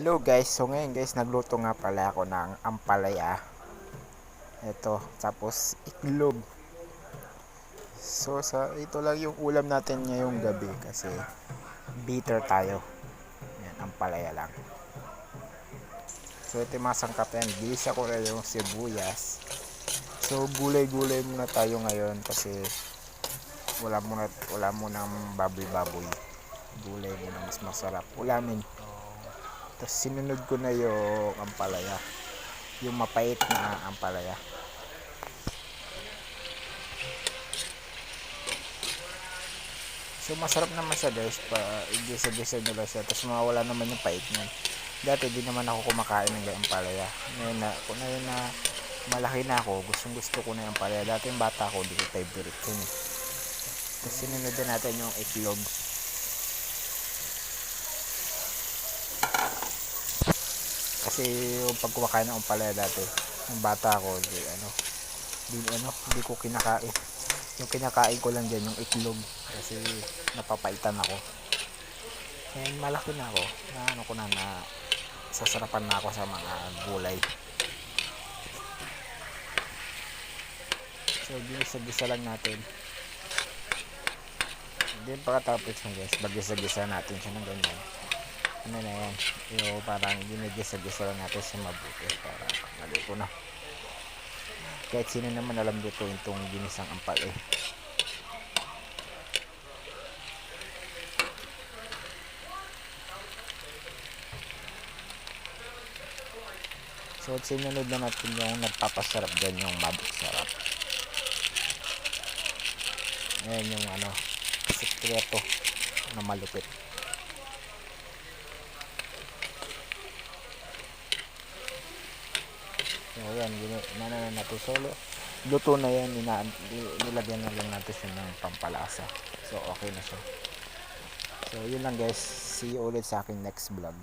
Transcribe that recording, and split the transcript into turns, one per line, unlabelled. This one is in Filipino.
Hello guys, so ngayon guys nagluto nga pala ako ng ampalaya. Ito, tapos itlog. So sa ito lang yung ulam natin ngayong gabi kasi bitter tayo. Yan, ampalaya lang. So ito yung mga sangkap yan. Gisa ko na yung sibuyas. So gulay-gulay muna tayo ngayon kasi wala muna wala munang baboy-baboy. Gulay muna mas masarap. Ulamin. Tapos sinunod ko na yung ampalaya. Yung mapait na ampalaya. So masarap naman siya guys. Pa, igisa-gisa nila siya. Tapos mawala naman yung pait niyan. Dati di naman ako kumakain ng ganyan ampalaya. Ngayon na, kung ngayon na malaki na ako, gustong gusto ko na yung ampalaya. Dati yung bata ako, di ko favorite yun. eh. Tapos sinunod din natin yung itlog. Kasi yung pag kumakain ng umpalaya dati ng bata ako di ano di ano hindi ko kinakain. Yung kinakain ko lang din yung itlog kasi napapaitan ako. And malaki na ako na ano ko na na sasarapan na ako sa mga gulay. So ginisa-gisa lang natin. Then pagkatapos ng guys bagisa-gisa natin siya ng ganyan ano na yan? Yung parang ginigisa-gisa lang natin sa mabuti para naluto na. Kahit sino naman alam dito itong ginisang ampal eh so sinunod na natin yung nagpapasarap dyan yung mabuk sarap. Ayan yung ano sikreto na malupit So, yan, inana na natin solo. Luto na yan, ina, nilagyan na lang natin siya ng pampalasa. So, okay na siya. So, yun lang guys. See you ulit sa akin next vlog.